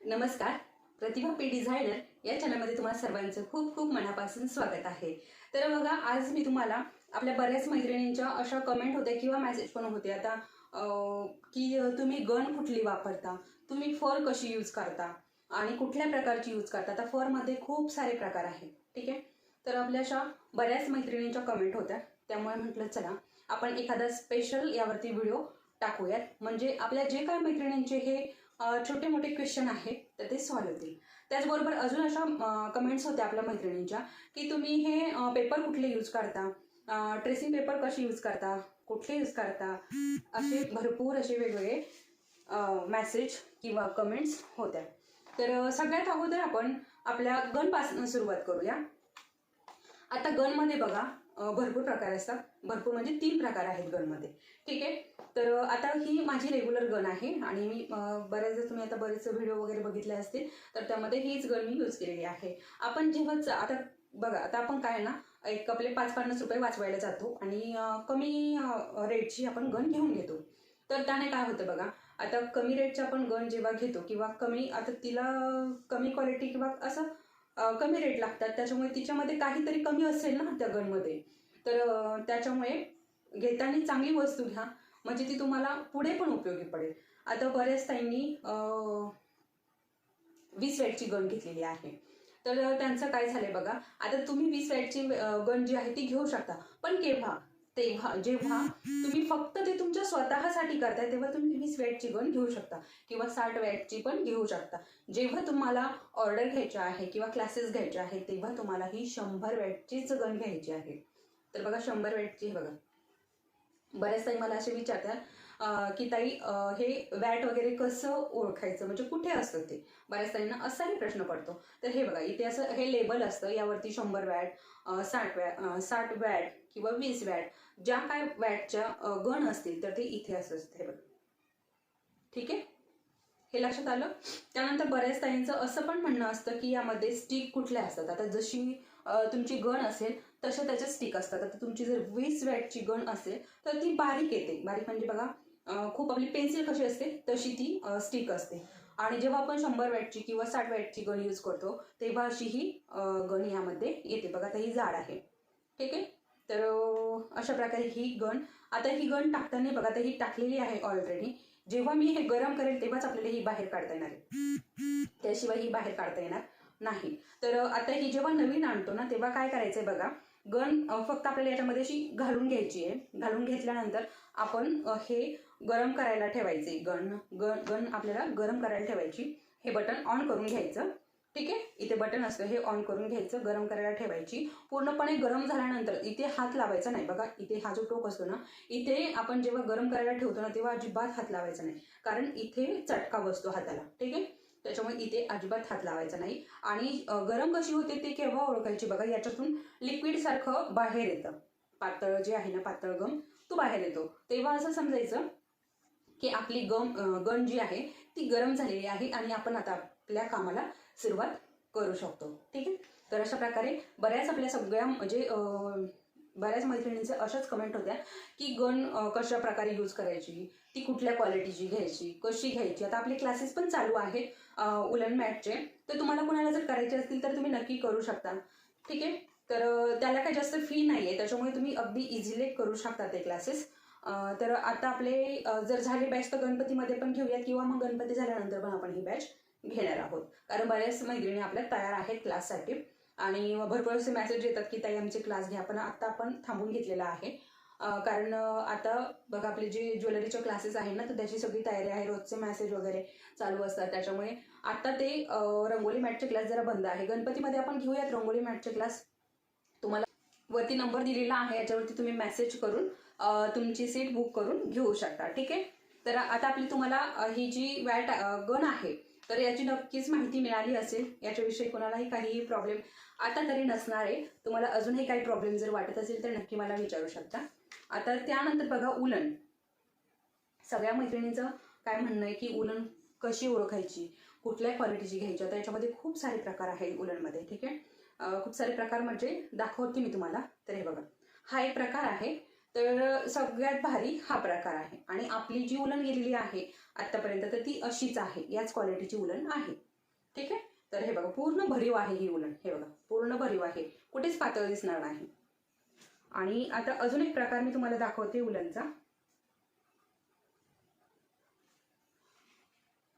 नमस्कार. प्रतिभा P designer या चॅनलमध्ये तुम्हाला सर्वांचं खूप खूप मनापासून स्वागत आहे. तर बघा आज मी तुम्हाला आपल्या बऱ्याच मैत्रिणींच्या अशा कमेंट होत्या किंवा मेसेज पण होते. आता की तुम्ही गन कुठली वापरता? तुम्ही फर कशी यूज करता? आणि कुठल्या प्रकारची यूज करता? आता फरमध्ये खूप सारे प्रकार आहेत. ठीक आहे? तर आपल्या अशा बऱ्याच मैत्रिणींच्या कमेंट होत्या. त्यामुळे म्हटलं चला आपण एखादा स्पेशल यावरती व्हिडिओ टाकूयात. म्हणजे आपल्या जे काय मैत्रिणींचे हे छोटे मोठे क्वेश्चन आहेत तर ते सॉल्व्ह होतील. त्याचबरोबर अजून अशा कमेंट्स होत्या आपल्या मैत्रिणींच्या की तुम्ही हे पेपर कुठले यूज करता? ट्रेसिंग पेपर कसे यूज करता? कुठले यूज करता? असे भरपूर असे वेगवेगळे मॅसेज किंवा कमेंट्स होत्या. तर सगळ्यात अगोदर आपण आपल्या गनपासून सुरुवात करूया. आता गनमध्ये बघा भरपूर प्रकार असतात. भरपूर म्हणजे तीन प्रकार आहेत गनमध्ये ठीक आहे? तर आता ही माझी रेग्युलर गन आहे आणि मी बऱ्याचदा तुम्ही आता बरेच व्हिडिओ वगैरे बघितले असतील तर त्यामध्ये हीच गन मी यूज केलेली आहे. आपण जेव्हा आता बघा आता आपण काय ना एक आपले पाच पन्नास रुपये वाचवायला जातो आणि कमी रेटची आपण गन घेऊन घेतो. तर त्याने काय होतं बघा आता कमी रेटची आपण गन जेव्हा घेतो किंवा कमी आता तिला कमी क्वालिटी किंवा असं कमी रेट लागतात त्याच्यामुळे तिच्यामध्ये काहीतरी कमी असेल ना त्या गनमध्ये तर त्याच्यामुळे घेताना चांगली वस्तू घ्या. म्हणजे ती तुम्हाला पुढे पण उपयोगी पडेल. आता बऱ्याच ताईंनी वीस वॅटची गण घेतलेली आहे. तर त्यांचं काय झालंय बघा. आता तुम्ही वीस वॅटची गण जी आहे ती घेऊ शकता. पण केव्हा? तेव्हा जेव्हा तुम्ही फक्त ते तुमच्या स्वतःसाठी करताय तेव्हा तुम्ही वीस वॅटची गण घेऊ शकता. किंवा साठ वॅटची पण घेऊ शकता. जेव्हा तुम्हाला ऑर्डर घ्यायची आहे किंवा क्लासेस घ्यायचे आहे तेव्हा तुम्हाला ही शंभर वॅटचीच गण घ्यायची आहे. तर बघा शंभर वॅटची हे बघा. बऱ्याच ताई मला असे विचारतात की ताई हे वॅट वगैरे कसं ओळखायचं? म्हणजे कुठे असतं ते? बऱ्याच ताईंना असाही प्रश्न पडतो. तर हे बघा इथे असं हे लेबल असतं यावरती शंभर वॅट साठ वॅट साठ वॅट किंवा वीस वॅट ज्या काय वॅटच्या गण असतील तर ते इथे असं असतं. हे बघा. ठीक आहे? हे लक्षात आलं? त्यानंतर बऱ्याच ताईंचं असं पण म्हणणं असतं की यामध्ये स्टिक कुठल्या असतात? आता जशी तुमची गण असेल तशा त्याच्या स्टिक असतात. आता तुमची जर वीस वॅटची गण असेल तर ती बारीक येते. बारीक म्हणजे बघा खूप आपली पेन्सिल कशी असते तशी ती स्टिक असते. आणि जेव्हा आपण शंभर वॅटची किंवा साठ वॅटची गण यूज करतो तेव्हा अशी ही गण यामध्ये येते. बघा आता ही जाड आहे. ठीक आहे? तर अशा प्रकारे ही गण आता ही गण टाकताना बघा आता ही टाकलेली आहे ऑलरेडी जेव्हा मी हे गरम करेल तेव्हाच आपल्याला ही बाहेर काढता येणार आहे. त्याशिवाय ही बाहेर काढता येणार नाही. तर आता ही जेव्हा नवीन आणतो ना तेव्हा काय करायचंय बघा गण फक्त आपल्याला याच्यामध्ये अशी घालून घ्यायची आहे. घालून घेतल्यानंतर आपण हे गरम करायला ठेवायचे. गण गण गण आपल्याला गरम करायला ठेवायची. हे बटन ऑन करून घ्यायचं. ठीक आहे? इथे बटन असतं हे ऑन करून घ्यायचं गरम करायला ठेवायची. पूर्णपणे गरम झाल्यानंतर इथे हात लावायचा नाही. बघा इथे हा जो टोक असतो ना इथे आपण जेव्हा गरम करायला ठेवतो ना तेव्हा अजिबात हात लावायचा नाही. कारण इथे चटका बसतो हाताला. ठीक आहे? त्याच्यामुळे इथे अजिबात हात लावायचा नाही. आणि गरम कशी होते ते केव्हा ओळखायची बघा याच्यातून लिक्विड सारखं बाहेर येतं. पातळ जे आहे ना पातळ गम तो बाहेर येतो. तेव्हा असं समजायचं की आपली गम गण जी आहे ती गरम झालेली आहे आणि आपण आता आपल्या कामाला सुरुवात करू शकतो. ठीक आहे? तर अशा प्रकारे बऱ्याच आपल्या सगळ्या म्हणजे बऱ्याच मैत्रिणींचे अशाच कमेंट होत्या की गन कशा प्रकारे यूज करायची ती कुठल्या क्वालिटीची घ्यायची कशी घ्यायची? आता आपले क्लासेस पण चालू आहेत उलन मॅटचे तर तुम्हाला कोणाला जर करायचे असतील तर तुम्ही नक्की करू शकता. ठीक आहे? तर त्याला काही जास्त फी नाही आहे त्याच्यामुळे तुम्ही अगदी इझिली करू शकता ते क्लासेस तर आता आपले जर झाले बॅच तर गणपतीमध्ये पण घेऊयात किंवा मग गणपती झाल्यानंतर पण आपण ही बॅच घेणार आहोत. कारण बऱ्याच मैत्रिणी आपल्या तयार आहेत क्लाससाठी आणि भरपूर असे मेसेज येतात की ताई आमचे क्लास घ्या. पण आता आपण थांबून घेतलेला आहे. कारण आता बघा आपले जे ज्वेलरीचे क्लासेस आहे ना तर त्याची सगळी तयारी आहे रोजचे मेसेज वगैरे चालू असतात. त्याच्यामुळे आता ते रंगोली मॅटचे क्लास जरा बंद आहे. गणपतीमध्ये आपण घेऊयात रंगोली मॅटचे क्लास तुम्हाला वरती नंबर दिलेला आहे याच्यावरती तुम्ही मेसेज करून तुमची सीट बुक करून घेऊ शकता. ठीक आहे? तर आता आपली तुम्हाला ही जी वॅट गण गन आहे तर याची नक्कीच माहिती मिळाली असेल. याच्याविषयी कोणालाही काहीही प्रॉब्लेम आता तरी नसणार आहे. तुम्हाला अजूनही काही प्रॉब्लेम जर वाटत असेल तर नक्की मला विचारू शकता. आता त्यानंतर बघा उलन. सगळ्या मैत्रिणींचं काय म्हणणं आहे की उलन कशी ओळखायची? कुठल्या क्वालिटीची घ्यायची? आता याच्यामध्ये खूप सारे प्रकार आहेत उलनमध्ये ठीक आहे? खूप सारे प्रकार म्हणजे दाखवते मी तुम्हाला. तर हे बघा. हा एक प्रकार आहे. तर सगळ्यात भारी हा प्रकार आहे. आणि आपली जी उलन गेलेली आहे आत्तापर्यंत तर ती अशीच आहे. याच क्वालिटीची उलन आहे. ठीक आहे? तर हे बघा पूर्ण भरीव आहे ही उलन हे बघा पूर्ण भरीव आहे. कुठेच पातळ दिसणार नाही. आणि आता अजून एक प्रकार मी तुम्हाला दाखवते उलनचा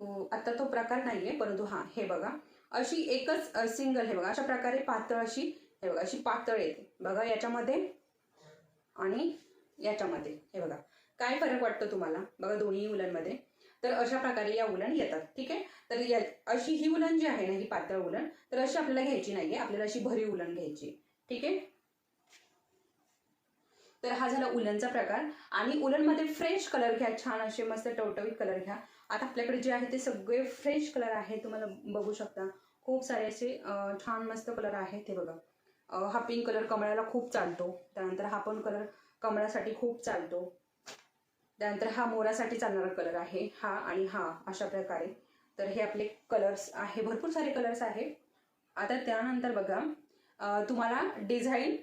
हो, आता तो प्रकार नाहीये परंतु हा हे बघा. अशी एकच सिंगल हे बघा अशा प्रकारे पातळ अशी हे बघा अशी पातळ येते. बघा याच्यामध्ये आणि याच्यामध्ये हे बघा. काय फरक वाटतो तुम्हाला? बघा दोन्ही उलनमध्ये तर अशा प्रकारे या उलन येतात ठीक आहे? तर या अशी ही उलन जी आहे ना ही पातळ उलन तर अशी आपल्याला घ्यायची नाहीये. आपल्याला अशी भरी उलन घ्यायची ठीक आहे? तर हा झाला उलनचा प्रकार. आणि उलनमध्ये फ्रेश कलर घ्या छान असे मस्त टवटवीत कलर घ्या. आता आपल्याकडे जे आहे ते सगळे फ्रेश कलर आहे तुम्हाला बघू शकता. खूप सारे असे छान मस्त कलर आहेत हे बघा. हा पिंक कलर कमळाला खूप चालतो. त्यानंतर हा पण कलर कमळासाठी खूप चालतो. त्यानंतर हा मोरासाठी चालणारा कलर आहे हा आणि हा अशा प्रकारे. तर हे आपले कलर्स आहे भरपूर सारे कलर्स आहे. आता त्यानंतर बघा तुम्हाला डिझाईन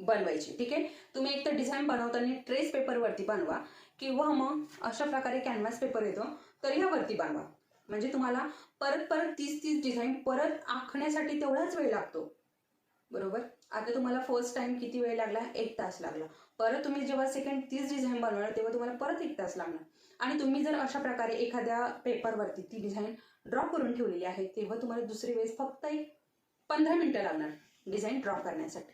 बनवायची ठीक आहे? तुम्ही एक तर डिझाईन बनवताना ट्रेस पेपरवरती बनवा किंवा मग अशा प्रकारे कॅनव्हास पेपर येतो तर ह्यावरती बनवा. म्हणजे तुम्हाला परत परत तीस तीस डिझाईन परत आखण्यासाठी तेवढाच वेळ लागतो. बरोबर? आता तुम्हाला फर्स्ट टाइम किती वेळ लागला? एक तास लागला. परत तुम्ही जेव्हा सेकंड तीस डिझाईन बनवणार तेव्हा तुम्हाला परत एक तास लागणार. आणि तुम्ही जर अशा प्रकारे एखाद्या पेपरवरती ती डिझाईन ड्रॉ करून ठेवलेली आहे तेव्हा तुम्हाला दुसरी वेळेस फक्त एक पंधरा मिनटं लागणार डिझाईन ड्रॉ करण्यासाठी.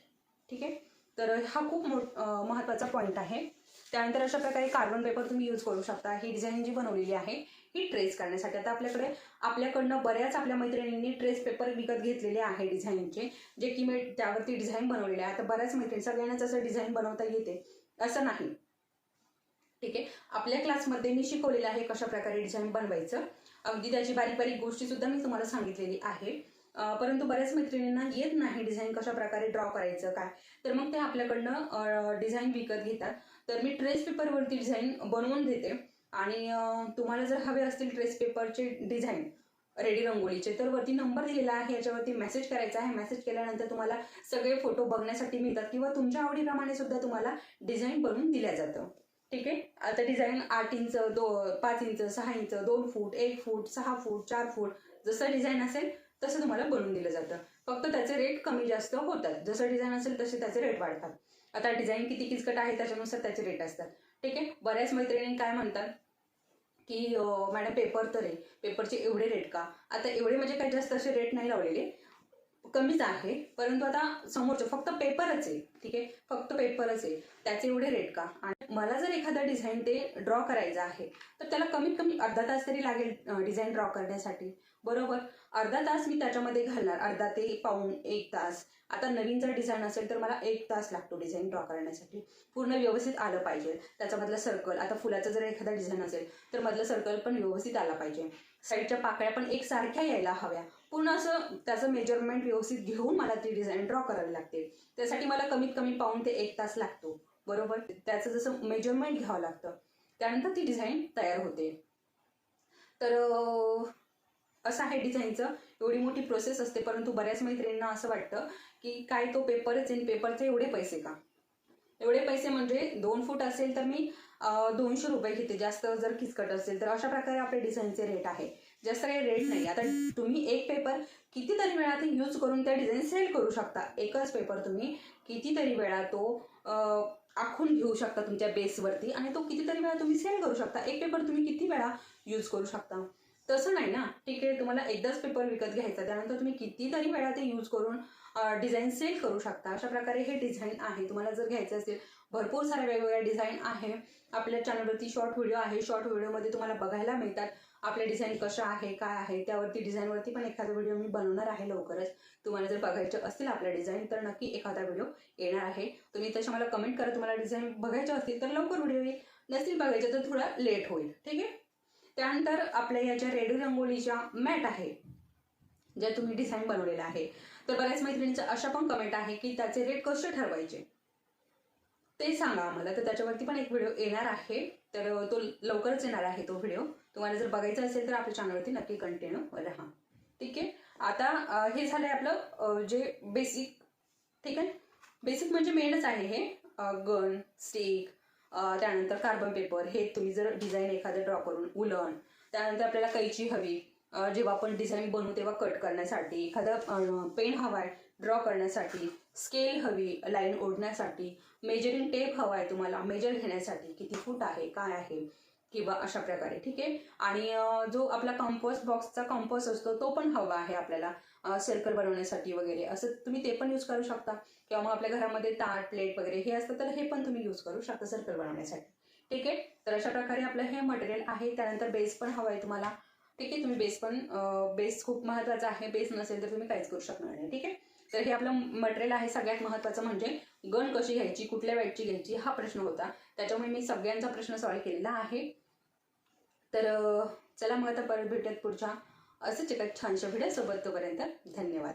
ठीक आहे? तर हा खूप मोठ महत्त्वाचा पॉईंट आहे. त्यानंतर अशा प्रकारे कार्बन पेपर तुम्ही यूज करू शकता. ही डिझाईन जी बनवलेली आहे ही ट्रेस करण्यासाठी. आता आपल्याकडे आपल्याकडनं बऱ्याच आपल्या मैत्रिणींनी ट्रेस पेपर विकत घेतलेले आहे डिझाईनचे जे की मी त्यावरती डिझाईन बनवलेले आहे. आता बऱ्याच मैत्रिणी सगळ्यांनाच असं डिझाईन बनवता येते. असं नाही. ठीक आहे? आपल्या क्लासमध्ये मी शिकवलेलं आहे कशा प्रकारे डिझाईन बनवायचं. अगदी त्याची बारीक बारीक गोष्टी सुद्धा मी तुम्हाला सांगितलेली आहे. परंतु बऱ्याच मैत्रिणींना येत नाही डिझाईन कशा प्रकारे ड्रॉ करायचं काय? तर मग ते आपल्याकडनं डिझाईन विकत घेतात. तर मी ट्रेस पेपरवरती डिझाईन बनवून देते. आणि तुम्हाला जर हवे असतील ट्रेस पेपरचे डिझाईन रेडी रंगोळीचे तर वरती नंबर दिलेला आहे याच्यावरती मेसेज करायचा आहे. मेसेज केल्यानंतर तुम्हाला सगळे फोटो बघण्यासाठी मिळतात किंवा तुमच्या आवडीप्रमाणे सुद्धा तुम्हाला डिझाईन बनवून दिल्या जातं. ठीक आहे? आता डिझाईन आठ इंच दो पाच इंच सहा इंच दोन फूट एक फूट सहा फूट चार फूट जसं डिझाईन असेल तसं तुम्हाला बनवून दिलं जातं. फक्त त्याचे रेट कमी जास्त होतात. जसं डिझाईन असेल तसे त्याचे रेट वाढतात. आता डिझाईन किती किचकट आहे त्याच्यानुसार त्याचे रेट असतात. ठीक आहे? बऱ्याच मैत्रिणी काय म्हणतात? की मॅडम पेपर तर आहे. पेपरचे एवढे रेट का? आता एवढे म्हणजे काही जास्त असे रेट नाही लावलेले. कमीच आहे. परंतु आता समोरचं फक्त पेपरच आहे. ठीक आहे? फक्त पेपरच आहे. त्याचे एवढे रेट का? आणि मला जर एखादा डिझाईन ते ड्रॉ करायचं आहे तर त्याला कमीत कमी अर्धा तास तरी लागेल डिझाईन ड्रॉ करण्यासाठी. बरोबर? अर्धा तास मी त्याच्यामध्ये घालणार. अर्धा ते पाऊण एक तास. आता नवीन जर डिझाईन असेल तर मला एक तास लागतो डिझाईन ड्रॉ करण्यासाठी. पूर्ण व्यवस्थित आलं पाहिजे. त्याच्यामधलं सर्कल आता फुलाचं जर एखादा डिझाईन असेल तर मधलं सर्कल पण व्यवस्थित आला पाहिजे. साईडच्या पाकळ्या पण एकसारख्या यायला हव्या. पूर्ण असं त्याचं मेजरमेंट व्यवस्थित घेऊन मला ती डिझाईन ड्रॉ करावी लागते. त्यासाठी मला कमीत कमी पाऊण ते एक तास लागतो. बरोबर? त्याचं जसं मेजरमेंट घ्यावं लागतं त्यानंतर ती डिझाईन तयार होते. तर असं आहे डिझाईनचं एवढी मोठी प्रोसेस असते परंतु बऱ्याच मैत्रिणींना असं वाटतं की काय तो पेपरच आहे पेपरचे एवढे पैसे का? एवढे पैसे म्हणजे दोन फूट असेल तर मी दोनशे रुपये घेते. जास्त जर किचकट असेल तर अशा प्रकारे आपले डिझाईनचे रेट आहे. जास्त काही रेट नाही. आता तुम्ही एक पेपर कितीतरी वेळा ते यूज करून त्या डिझाईन सेल करू शकता. एकच पेपर तुम्ही कितीतरी वेळा तो आखून घेऊ शकता तुमच्या बेसवरती आणि तो कितीतरी वेळा तुम्ही सेल करू शकता. एक पेपर तुम्ही किती वेळा यूज करू शकता. तसं नाही ना. ठीक आहे तुम्हाला एकदाच पेपर विकत घ्यायचा त्यानंतर तुम्ही कितीतरी वेळा ते यूज करून डिझाईन सेल करू शकता. अशा प्रकारे हे डिझाईन आहे. तुम्हाला जर घ्यायचं असेल भरपूर साऱ्या वेगवेगळ्या डिझाईन आहे. आपल्या चॅनलवरती शॉर्ट व्हिडिओ आहे. शॉर्ट व्हिडिओमध्ये तुम्हाला बघायला मिळतात. आपल्या डिझाईन कशा आहे काय आहे त्यावरती डिझाईनवरती पण एखादा व्हिडिओ मी बनवणार आहे लवकरच. तुम्हाला जर बघायचे असतील आपल्या डिझाईन तर नक्की एखादा व्हिडिओ येणार आहे. तुम्ही तशा मला कमेंट करा. तुम्हाला डिझाईन बघायचे असतील तर लवकर व्हिडिओ येईल. नसतील बघायचे तर थोडा लेट होईल. ठीक आहे? त्यानंतर आपल्या या ज्या रेडी रंगोळीच्या मॅट आहे ज्या तुम्ही डिझाईन बनवलेला आहे तर बऱ्याच मैत्रिणींच्या अशा पण कमेंट आहे की त्याचे रेट कसे ठरवायचे? ते सांगा आम्हाला. तर त्याच्यावरती पण एक व्हिडिओ येणार आहे. तर तो लवकरच येणार आहे तो व्हिडिओ. तुम्हाला जर बघायचा असेल तर आपल्या चॅनलवरती नक्की कंटिन्यू राहा. ठीक आहे? आता हे हे झालंय आपलं जे बेसिक ठीक आहे? बेसिक म्हणजे मेनच आहे हे. गन स्टिक त्यानंतर कार्बन पेपर हे तुम्ही जर डिझाईन एखादं ड्रॉ करून उलन त्यानंतर आपल्याला कैची हवी. जेव्हा आपण डिझाईन बनवू तेव्हा कट करण्यासाठी एखादं पेन हवा आहे ड्रॉ करण्यासाठी स्केल हवी लाईन ओढण्यासाठी मेजरिंग टेप हवा आहे तुम्हाला मेजर घेण्यासाठी किती फूट आहे काय आहे किंवा अशा प्रकारे ठीक आहे? आणि जो आपला कंपोस्ट बॉक्सचा कंपोस्ट असतो तो पण हवा आहे आपल्याला सर्कल बनवण्यासाठी वगैरे. असं तुम्ही ते पण यूज करू शकता. किंवा मग आपल्या घरामध्ये ताट प्लेट वगैरे हे असतं तर हे पण तुम्ही यूज करू शकता सर्कल बनवण्यासाठी. ठीक आहे? तर अशा प्रकारे आपलं हे मटेरियल आहे. त्यानंतर बेस पण हवा आहे तुम्हाला. ठीक आहे? तुम्ही बेस पण बेस खूप महत्त्वाचा आहे. बेस नसेल तर तुम्ही काहीच करू शकणार नाही. ठीक आहे? तर हे आपलं मटेरियल आहे सगळ्यात महत्त्वाचं म्हणजे गन कशी घ्यायची कुठल्या वेळची घ्यायची हा प्रश्न होता. त्याच्यामुळे मी सगळ्यांचा प्रश्न सॉल्व्ह केलेला आहे. तर चला मग आता परत भेटत पुढच्या असंच एका छानशा व्हिडिओसोबत तोपर्यंत धन्यवाद.